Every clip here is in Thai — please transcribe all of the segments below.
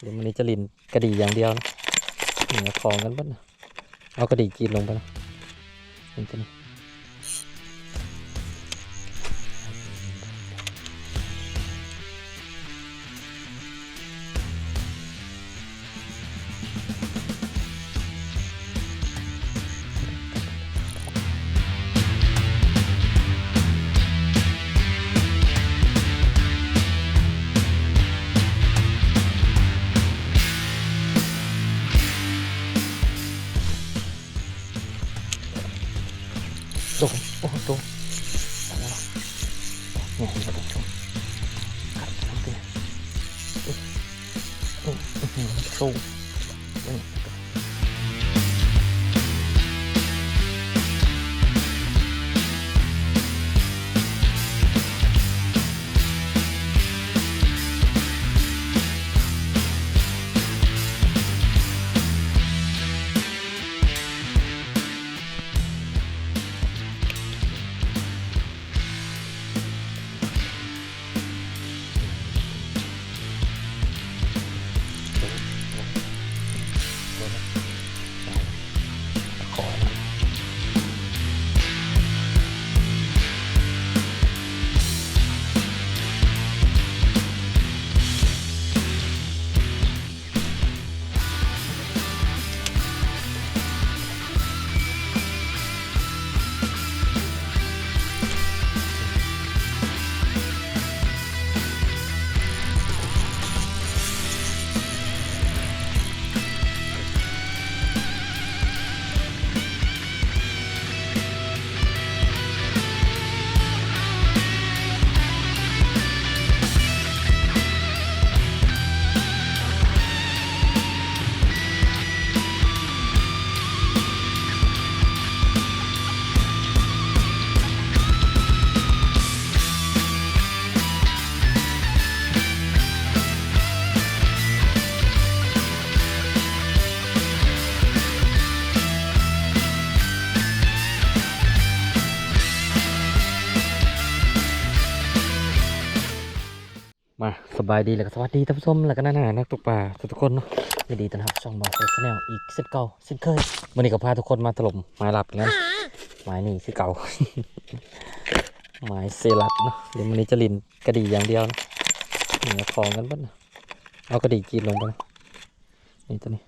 เดี๋ยวมันนี้จะลินกระดีอย่างเดียวนะเหนือคลองกันบ้างนะเอากระดีกินลงไปนะเห็นี้โด สู้อื้ บายดีแล้วก็สวัสดีท่านผู้ชมแล้วก็น่าหนานักตกปลาทุกคนเนาะยินดีต้อนรับช่องบอสเซนแนลอีกเช่นเก่าเช่นเคยวันนี้ก็พาทุกคนมาถล่มไม้หลับอีกแล้วนะไม้นี่คือเก่า ไม้เซรัตเนาะเดี๋ยววันนี้จะลินกระดีอย่างเดียวนะเหนือคลองกันบ้างนเอากระดีจีนลงไปนะนี่ตัวนี้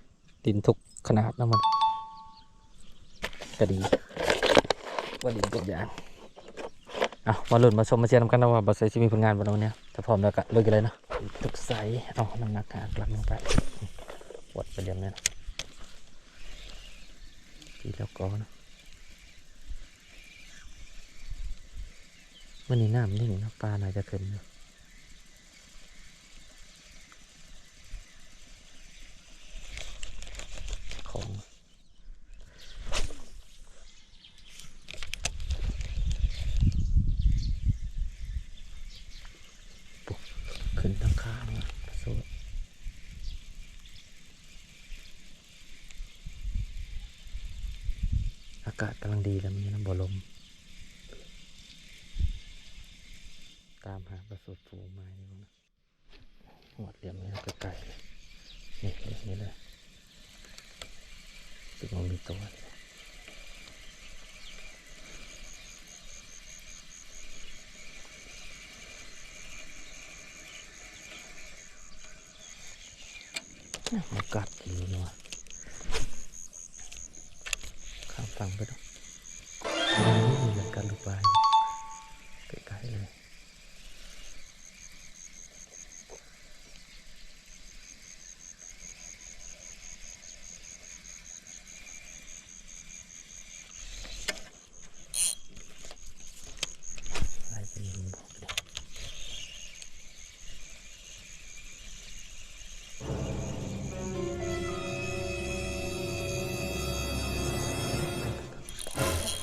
ดินทุกขนาดนะมันกระดีว่าดินทุกอย่างเอามาลุ้นมาชมมาเชียร์นำกันนะว่าบัสเซจะมีผลงานบนวันนี้ถ้าพร้อมแล้วก็ลุยกันเลยนะ ตึกใสเอาน้ำหนักหากลับลงไปวัดไปเรียมเนี่ยนะทีแล้วก็นะวันนี้น้ำนิ่งนะปลาน่าจะขึ้นนะของ ข้างนะสดอากาศกำลังดีแล้วมีน้ำบ่ลม ตามหาประสดฟูงไม้นี่นะหวดเหลี่ยมนี่ใกล้ๆเลนี่นี้เลยตึกมันมีตัวเลย มากัดอีกเนาะข้ามฟังไปดูนี่เหมือนกันหรือเปล่า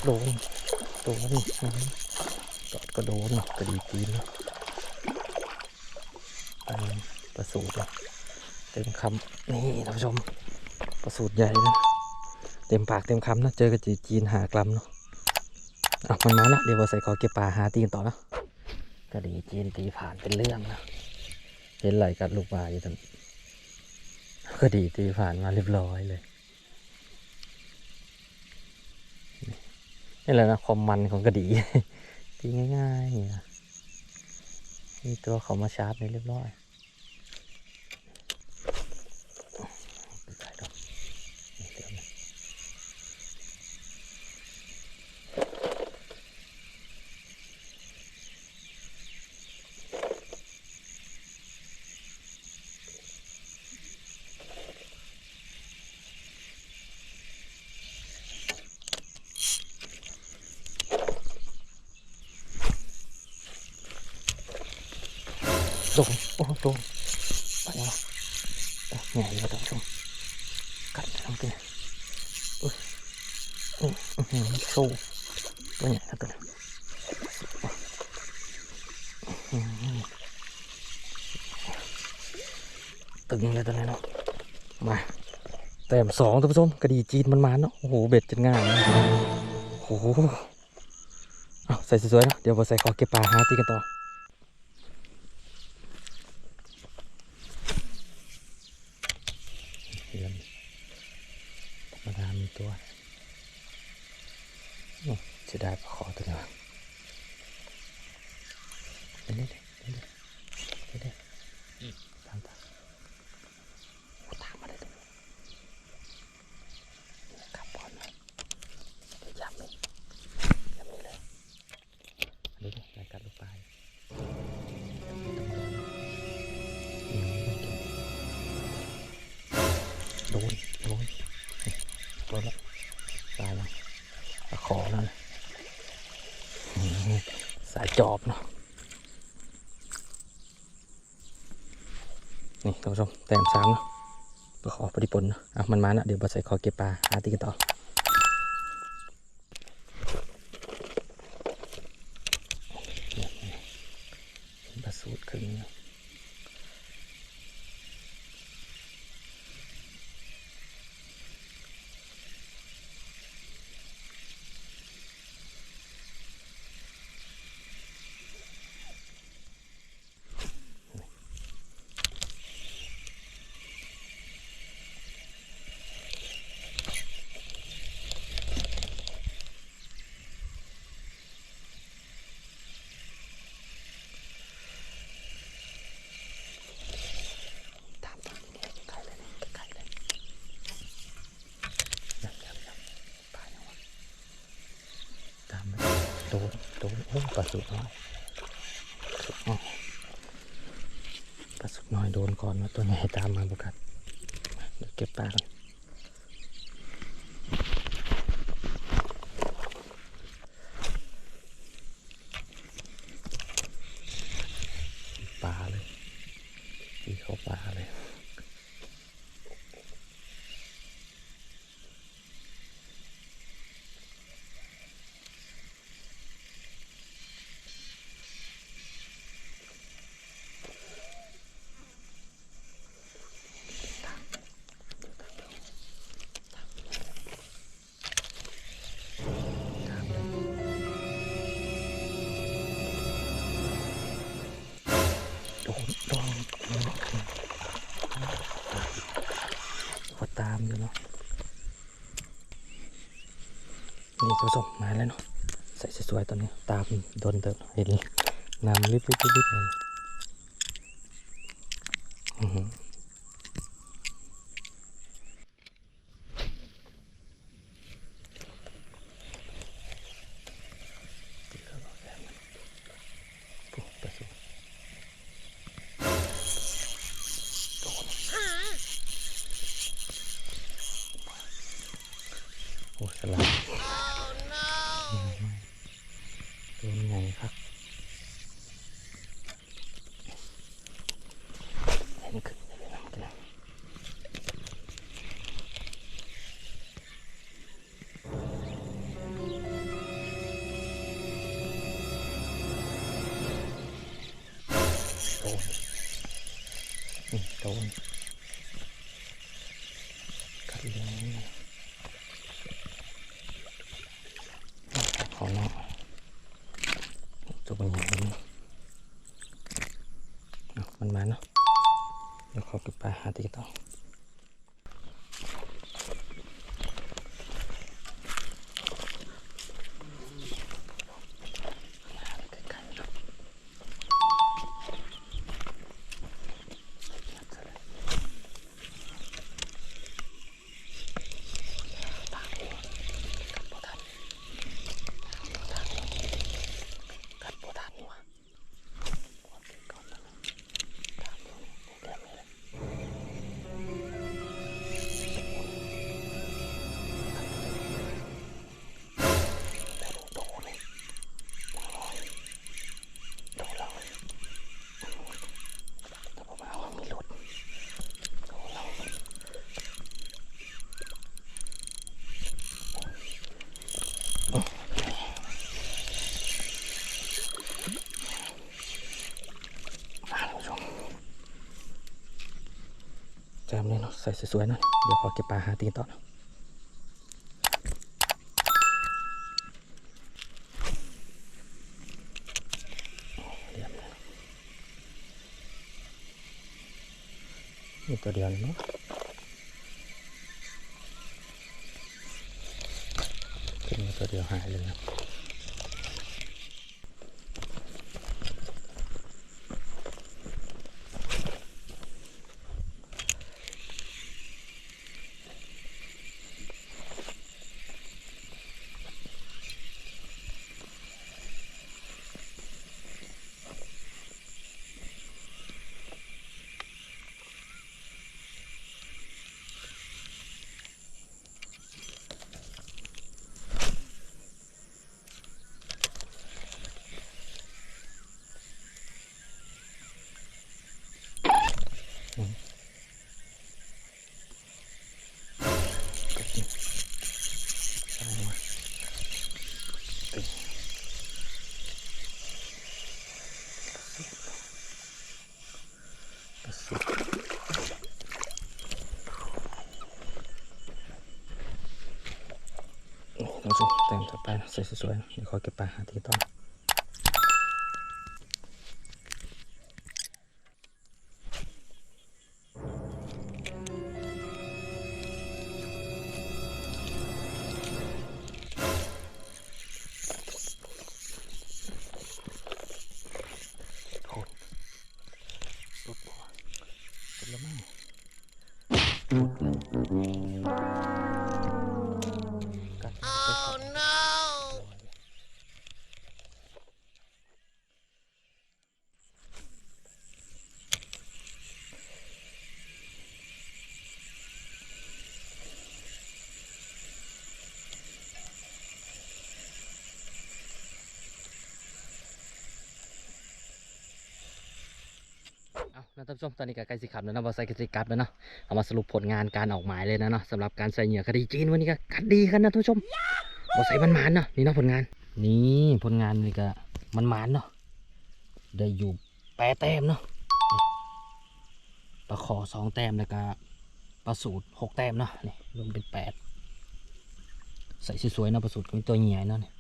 โดนโดนนี่กอดก็โดนเนาะกระดีจีนเนาะอันนี้ประสูตรเต็มคำนี่ท่านผู้ชมประสูตรใหญ่นะเต็มปากเต็มคำนะเจอกระจีจีนหากรัมเนาะอะมันมาล้วเดี๋ยวเราใส่ขอเก็บปลาหาตีนต่อนะกระดีจีนตีผ่านเป็นเรื่องนะเห็นไหลกัดลูกปลาอยู่ตอนก็ดีที่ผ่านมาเรียบร้อยเลย นี่แหละนะความมันของกระดีตีง่ายๆนี่ตัวเขามาชาร์จในเรียบร้อยใส่ดอกนี่เดี๋ยวนะโดนโอ้โดนไปแล้วเอ้ยไงดีวะท่านผู้ชมกัดทั้งตัวอุ้ยอุ้ยอื้อหือสู้ตัวใหญ่แล้วตันตึงเลยตัวนี้เนาะมาแต้มสองท่านผู้ชมกระดีจีนมันมาเนาะโอ้โหเบ็ดจนง่ายนโอ้โหเอาใส่สวยๆนะเดี๋ยวเราใส่ขอเก็บปลาหาตีกันต่อ เดือนธรรมดามี ตัวจะได้ปลาขอตัวนี้วะเดี๋ยวเดี๋ยวเดี๋ยวเดี๋ยวเดี๋ย จอบเนาะนี่ท่านผู้ชมแต้มสามเนาะขอปฏิปนเนาะอะมันมาเนาะเดี๋ยวบอใส่ขอเก็บปลาหาตีกันต่อเนี่ยปลาสูตรครึ่งเนาะ ตามตามนี่ไกลเลยนี่ไกลเลยยับยับยับปลาเนี่ยวะตามมันโดนโดนโอ้ ปลาสุดน้อยสุดน้อยปลาสุดน้อยโดนก่อนว่าตัวไหนตามมาบุกัดเดี๋ยวเก็บปลาก่อนปลาเลยตีเข้าปลาเลย คุณผู้ชมมาแล้วเนาะใส่สวยๆตอนนี้ ตามโดนเติมเห็นน้ำริบๆๆเลยอือ เดี๋ยวขอเก็บปลาหาตีกันต่อ แจมเลยเนาะใส่สวยๆนะเดี๋ยวขอเก็บปลาหาตีนต่อนะเรียบเลยนี่ตัวเดียวเลยเนาะขึ้นมาตัวเดียวหายเลยนะ ใช่ว่ะเอ้ยกระสุนโอ้โหท่านผู้ชมเต็มต่อ ไปนะสวยๆเดี๋ยวขอเก็บปลาหาทีต่อ นะท่านผู้ชมตอนนี้ก็ใกล้สิขับแล้วนะบอสไซค์ก็สิกลับแล้วเนาะเอามาสรุปผลงานการออกหมายเลยนะเนาะสำหรับการใส่เหยื่อคดีจีนวันนี้ก็กัดดีกันนะท่านผู้ชมบอสไซค์มันหมานเนาะนี่เนาะผลงาน นี่ผลงานนี่ก็มันหมานเนาะได้อยู่แปดแต้มเนาะนี่ปลาขอสองแต้มแล้วก็ปลาสูตรหกแต้มเนาะนี่รวมเป็นแปดใส่สวยๆเนาะปลาสูตรก็มีตัวใหญ่เนาะนี่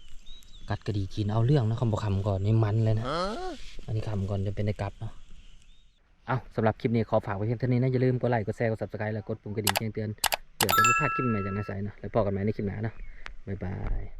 กัดกระดีจีนเอาเรื่องนะคำบอกคำก่อนนี่มันเลยนะอันนี้คำก่อนจะเป็นได้กลับเนาะ เอาสำหรับคลิปนี้ขอฝากไว้เพียงเท่านี้นะอย่าลืมกดไลค์กดแชร์กด subscribe และกดปุ่มกระดิ่งแจ้งเตือนเผื่อจะไม่พลาดคลิปใหม่จากนายสายเนาะแล้วพบกันใหม่ในคลิปหน้าเนาะบ๊ายบาย